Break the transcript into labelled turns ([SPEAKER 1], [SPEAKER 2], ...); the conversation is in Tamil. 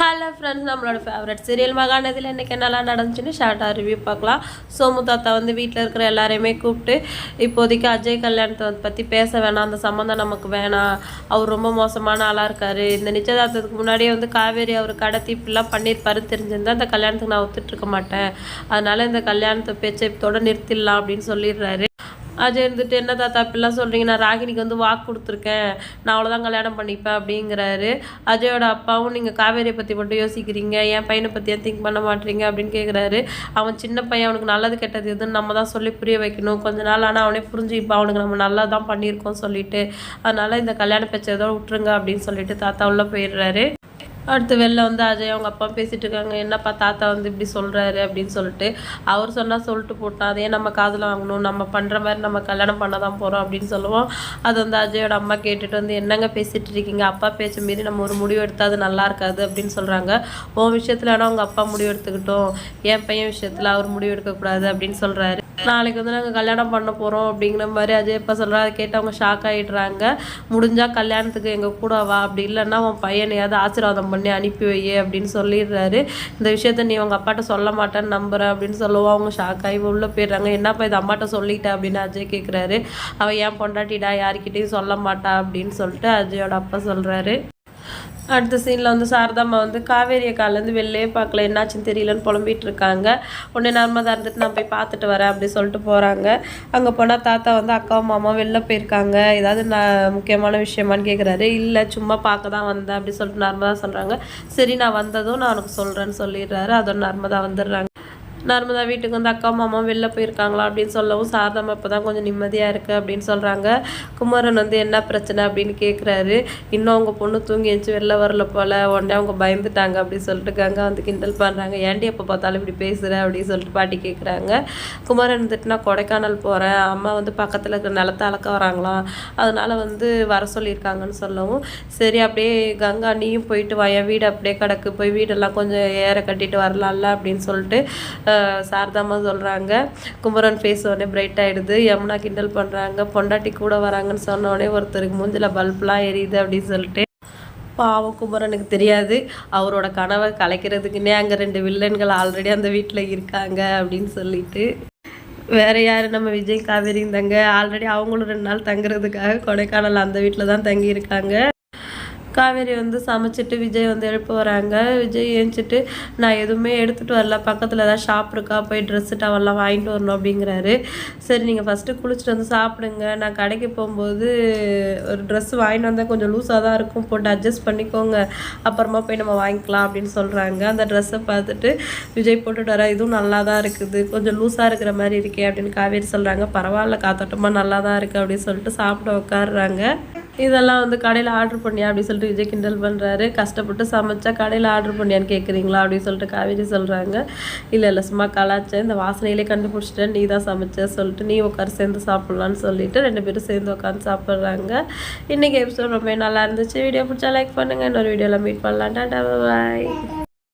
[SPEAKER 1] ஹலோ ஃப்ரெண்ட்ஸ் நம்மளோட ஃபேவரட் சீரியல் மகாநதியில் இன்றைக்கி என்னெல்லாம் நடந்துச்சுன்னு ஷார்ட்டாக ரிவ்யூ பார்க்கலாம். சோமு தாத்தா வந்து வீட்டில் இருக்கிற எல்லாரையுமே கூப்பிட்டு இப்போதைக்கு அஜய் கல்யாணத்தை பற்றி பேச வேணாம் அந்த சம்மந்தம் நமக்கு வேணாம். அவர் ரொம்ப மோசமான ஆளாக இருக்கார். இந்த நிச்சயதார்த்தத்துக்கு முன்னாடியே வந்து காவேரி அவர் கடத்தி இப்படிலாம் பண்ணியிருப்பாரு தெரிஞ்சிருந்தால் அந்த கல்யாணத்துக்கு நான் ஒத்துட்ருக்க மாட்டேன். அதனால் இந்த கல்யாணத்தை பேச்சை இதோட நிறுத்திடலாம் அப்படின்னு சொல்லிடுறாரு. அஜய் இருந்துட்டு என்ன தாத்தா இப்படிலாம் சொல்கிறீங்க நான் ராகினிக்கு வந்து வாக்கு கொடுத்துருக்கேன். நான் அவ்வளோதான் கல்யாணம் பண்ணிப்பேன் அப்படிங்கிறாரு. அஜயோட அப்பாவும் நீங்கள் காவேரியை பற்றி மட்டும் யோசிக்கிறீங்க. என் பையனை பற்றி ஏன் திங்க் பண்ண மாட்டீங்க? அப்படின்னு கேட்குறாரு அவன் சின்ன பையன் அவனுக்கு நல்லது கெட்டது எதுன்னு நம்ம தான் சொல்லி புரிய வைக்கணும். கொஞ்ச நாள் ஆனால் அவனே புரிஞ்சு இப்போ அவனுக்கு நம்ம நல்லா தான் பண்ணியிருக்கோம் சொல்லிட்டு அதனால் இந்த கல்யாண பேச்சை ஏதோ விட்டுருங்க அப்படின்னு சொல்லிட்டு தாத்தா உள்ளே போயிடுறாரு. அடுத்து வெளில வந்து அஜய் அவங்க அப்பா பேசிட்டு இருக்காங்க. என்னப்பா தாத்தா வந்து இப்படி சொல்கிறாரு அப்படின்னு சொல்லிட்டு அவர் சொன்னால் சொல்லிட்டு போட்டா அதையே நம்ம காதில் வாங்கணும். நம்ம பண்ணுற மாதிரி நம்ம கல்யாணம் பண்ண தான் போகிறோம் அப்படின்னு சொல்லுவோம். அது வந்து அஜயோட அம்மா கேட்டுட்டு வந்து என்னங்க பேசிகிட்டு இருக்கீங்க? அப்பா பேச்ச மீறி நம்ம ஒரு முடிவு எடுத்தால் அது நல்லா இருக்காது அப்படின்னு சொல்கிறாங்க உன் விஷயத்தில் ஆனால் அவங்க அப்பா முடிவு எடுத்துக்கிட்டோம். என் பையன் விஷயத்தில் அவர் முடிவு எடுக்கக்கூடாது அப்படின்னு சொல்கிறாரு நாளைக்கு வந்து நாங்கள் கல்யாணம் பண்ண போகிறோம் அப்படிங்கிற மாதிரி அஜய் இப்போ சொல்கிறா அதை கேட்டு அவங்க ஷாக் ஆகிடுறாங்க முடிஞ்சால் கல்யாணத்துக்கு எங்கள் கூட வா அப்படி இல்லைன்னா உன் பையனையாவது ஆசீர்வாதம் பண்ணி அனுப்பி வை அப்படின்னு சொல்லிடுறாரு. இந்த விஷயத்த நீ உங்கள் அப்பாட்ட சொல்ல மாட்டேன்னு நம்புகிறேன் அப்படின்னு சொல்லுவோம் அவங்க ஷாக் ஆகி உள்ளே போயிடுறாங்க. என்னப்பா இது அம்மாட்ட சொல்லிட்டேன் அப்படின்னு அஜய் கேட்குறாரு அவள் ஏன் பொண்டாட்டிடா? யார்கிட்டையும் சொல்ல மாட்டா. அப்படின்னு சொல்லிட்டு அஜயோட அப்பா சொல்கிறாரு அடுத்த சீனில் வந்து சாரதாம்மா வந்து காவேரியை காலேருந்து வெளிலே பார்க்கல. என்னாச்சுன்னு தெரியலன்னு புலம்பிட்டு இருக்காங்க உடனே நர்மதா இருந்துட்டு நான் போய் பார்த்துட்டு வரேன் அப்படி சொல்லிட்டு போகிறாங்க அங்கே போனால் தாத்தா வந்து அக்காவும் மாமா வெளில போயிருக்காங்க. ஏதாவது நான் முக்கியமான விஷயமான்னு கேட்குறாரு இல்லை சும்மா பார்க்க தான் வந்தேன் அப்படி சொல்லிட்டு நர்மதா சொல்கிறாங்க சரி நான் வந்ததும் நான் உனக்கு சொல்கிறேன்னு சொல்லிடுறாரு. அதோட நர்மதா வந்துடுறாங்க. நர்மதா வீட்டுக்கு வந்து அக்கா மாமா வெளில போயிருக்காங்களா அப்படின்னு சொல்லவும் சாரதாமா இப்போ தான் கொஞ்சம் நிம்மதியாக இருக்குது அப்படின்னு சொல்கிறாங்க குமரன் வந்து என்ன பிரச்சனை அப்படின்னு கேட்குறாரு இன்னும் அவங்க பொண்ணு தூங்கி எழுந்து வெளில வரல போல். உடனே அவங்க பயந்துட்டாங்க அப்படின்னு சொல்லிட்டு கங்கா வந்து கிண்டல் பண்ணுறாங்க ஏன்டி எப்போ பார்த்தாலும் இப்படி பேசுகிற அப்படின்னு சொல்லிட்டு பாட்டி கேட்குறாங்க குமரன் வந்துட்டு நான் கொடைக்கானல் போகிறேன் அம்மா வந்து பக்கத்தில் இருக்கிற நிலத்தை அளக்க வராங்களாம் அதனால் வந்து வர சொல்லியிருக்காங்கன்னு சொல்லவும் சரி அப்படியே கங்கா நீயும் போயிட்டு வா. என் வீடு அப்படியே கிடக்கு. போய் வீடெல்லாம் கொஞ்சம் ஏற கட்டிட்டு வரலாம்ல? அப்படின்னு சொல்லிட்டு சாரதாமா சொல்கிறாங்க குமரன் ஃபேஸ் உடனே பிரைட் ஆகிடுது யமுனா கிண்டல் பண்ணுறாங்க பொண்டாட்டி கூட வராங்கன்னு சொன்ன உடனே ஒருத்தருக்கு மூஞ்சில் பல்ப்லாம் எரியுது அப்படின்னு சொல்லிட்டு பாவம் குமரனுக்கு தெரியாது. அவரோட கனவை கலைக்கிறதுக்குன்னே அங்கே ரெண்டு வில்லன்கள் ஆல்ரெடி அந்த வீட்டில் இருக்காங்க அப்படின்னு சொல்லிட்டு வேற யார்? நம்ம விஜய் காவேரி தங்க. ஆல்ரெடி அவங்களும் ரெண்டு நாள் தங்குறதுக்காக கொடைக்கானல் அந்த வீட்டில் தான் தங்கியிருக்காங்க. காவேரி வந்து சமைச்சிட்டு விஜய் வந்து எழுப்ப வராங்க. விஜய் ஏஞ்சிட்டு நான் எதுவுமே எடுத்துகிட்டு வரல. பக்கத்தில் ஏதாவது ஷாப் இருக்கா? போய் ட்ரெஸ்ஸு டவல்லாம் வாங்கிட்டு வரணும் அப்படிங்கிறாரு. சரி நீங்கள் ஃபஸ்ட்டு குளிச்சுட்டு வந்து சாப்பிடுங்க. நான் கடைக்கு போகும்போது ஒரு ட்ரெஸ் வாங்கிட்டு வந்தால் கொஞ்சம் லூஸாக தான் இருக்கும். போட்டு அட்ஜஸ்ட் பண்ணிக்கோங்க. அப்புறமா போய் நம்ம வாங்கிக்கலாம் அப்படின்னு சொல்கிறாங்க அந்த ட்ரெஸ்ஸை பார்த்துட்டு விஜய் போட்டுட்டு வர இதுவும் நல்லா தான் இருக்குது. கொஞ்சம் லூஸாக இருக்கிற மாதிரி இருக்கே அப்படின்னு காவேரி சொல்கிறாங்க பரவாயில்ல காத்தோட்டமாக நல்லா தான் இருக்குது அப்படின்னு சொல்லிட்டு சாப்பிட உட்காடுறாங்க இதெல்லாம் வந்து கடையில் ஆர்டர் பண்ணியா அப்படின்னு சொல்லிட்டு விஜய் கிண்டல் பண்ணுறாரு கஷ்டப்பட்டு சமைச்சா கடையில் ஆர்டர் பண்ணியான்னு கேட்குறீங்களா அப்படின்னு சொல்லிட்டு காவேரி சொல்கிறாங்க இல்லை இல்லை சும்மா கலாச்சேன் இந்த வாசனையிலே கண்டுபிடிச்சிட்டேன். நீ தான் சமைச்ச சொல்லிட்டு நீ உட்கார சேர்ந்து சாப்பிட்லான்னு சொல்லிட்டு ரெண்டு பேரும் சேர்ந்து உட்காந்து சாப்பிட்றாங்க. இன்றைக்கி எபிசோட் ரொம்ப நல்லா இருந்துச்சு. வீடியோ பிடிச்சா லைக் பண்ணுங்கள் இன்னொரு வீடியோவில் மீட் பண்ணலாம். டாட்டா பாய்